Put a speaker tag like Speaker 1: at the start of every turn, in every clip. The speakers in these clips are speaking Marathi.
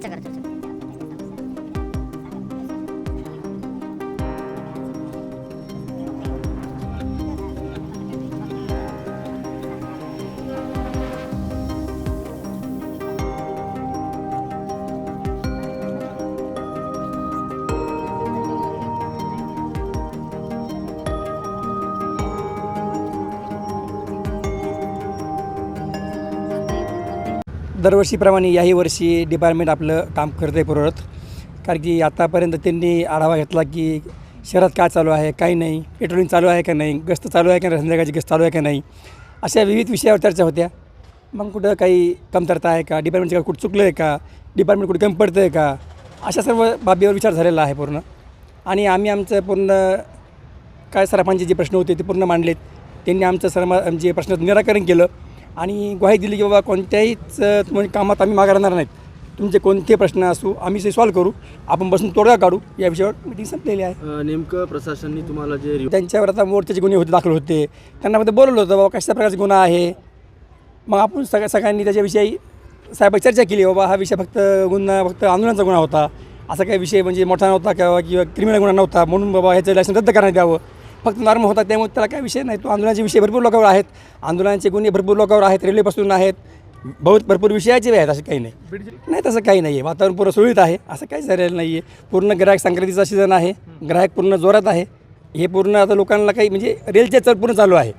Speaker 1: チャラチャラチャチャ。दरवर्षीप्रमाणे याही वर्षी डिपार्टमेंट आपलं काम करतं आहे पूर्ववत कारण की आतापर्यंत त्यांनी आढावा घेतला की शहरात काय चालू आहे काही नाही पेट्रोलिंग चालू आहे का नाही गस्त चालू आहे का नाही संध्याकाळची गस्त चालू आहे का नाही अशा विविध विषयावर चर्चा होत्या. मग कुठं काही कमतरता आहे का डिपार्टमेंटचं कुठं चुकलं आहे का डिपार्टमेंट कुठे कमी पडतं आहे का अशा सर्व बाबीवर विचार झालेला आहे पूर्ण. आणि आम्ही आमचं पूर्ण काय सराफांचे जे प्रश्न होते ते पूर्ण मांडलेत. त्यांनी आमचं सरमा आमचे प्रश्नाचं निराकरण केलं. आणि ग्वाही दिली की बाबा कोणत्याहीच म्हणजे कामात आम्ही मागे राहणार नाहीत. तुमचे कोणते प्रश्न असू आम्ही ते सॉल्व करू. आपण बसून तोडगा काढू. या विषयावर मिटिंग संपलेली आहे.
Speaker 2: नेमकं प्रशासनाने तुम्हाला जे
Speaker 1: त्यांच्यावर आता मोर्चाचे गुन्हे होते दाखल होते. त्यांना फक्त बोलवलं होतं बाबा कशा प्रकारचा गुन्हा आहे? मग आपण सगळ्या सगळ्यांनी त्याच्याविषयी साहेब चर्चा केली बाबा हा विषय फक्त गुन्हा फक्त आंदोलनाचा गुन्हा होता. असा काही विषय म्हणजे मोठा नव्हता किंवा किंवा क्रिमिनल गुन्हा नव्हता. म्हणून बाबा ह्याचं लायसन रद्द करण्यात यावं. फक्त नॉर्म होता त्यामुळे त्याला काय विषय नाही. तो आंदोलनाचे विषय भरपूर लोकांवर आहेत. आंदोलनाचे गुन्हे भरपूर लोकांवर आहेत रेल्वेपासून आहेत. बहुत भरपूर विषयाचे आहेत असं काही नाही. नाही तसं काही नाही आहे वातावरण पूर्ण सुरळीत आहे असं काहीच झालेलं नाही आहे पूर्ण ग्राहक संक्रांतीचा सीझन आहे. ग्राहक पूर्ण जोरात आहे. हे पूर्ण आता लोकांना काही म्हणजे रेलचे चल पूर्ण चालू आहे.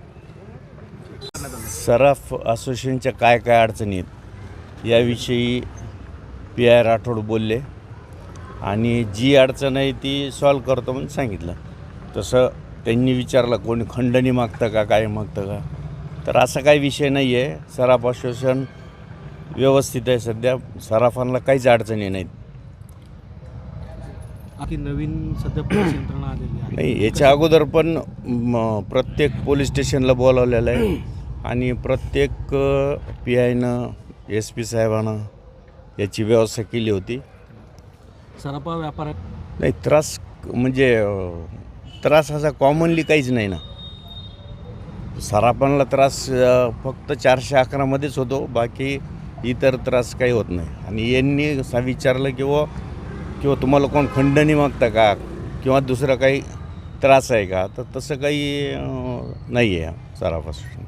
Speaker 3: सराफ असोसिएशनच्या काय काय अडचणी आहेत? याविषयी पी आय राठोड बोलले. आणि जी अडचण आहे ती सॉल्व करतो म्हणून सांगितलं. तसं त्यांनी विचारलं कोणी खंडणी मागतं का काय मागतं का? तर असा काही विषय नाही आहे सराफ असोसिएशन व्यवस्थित आहे सध्या. सराफांना काहीच अडचणी नाहीत.
Speaker 2: की नवीन सध्या पोलीस यंत्रणा आलेली आहे?
Speaker 3: नाही याच्या अगोदर पण म, प्रत्येक पोलीस स्टेशनला बोलावलेलं आहे. आणि प्रत्येक पी आयनं एस पी साहेबानं याची व्यवस्था केली होती.
Speaker 2: सराफा व्यापार
Speaker 3: नाही त्रास म्हणजे अ, त्रास असा कॉमनली काहीच नाही ना. सरापणला त्रास फक्त चारशे अकरामध्येच होतो बाकी इतर त्रास काही होत नाही. आणि यांनी असा विचारलं किंवा किंवा तुम्हाला कोण खंडणी मागतं का? किंवा दुसरा काही त्रास आहे का? तर तसं काही नाही आहे सरापासून.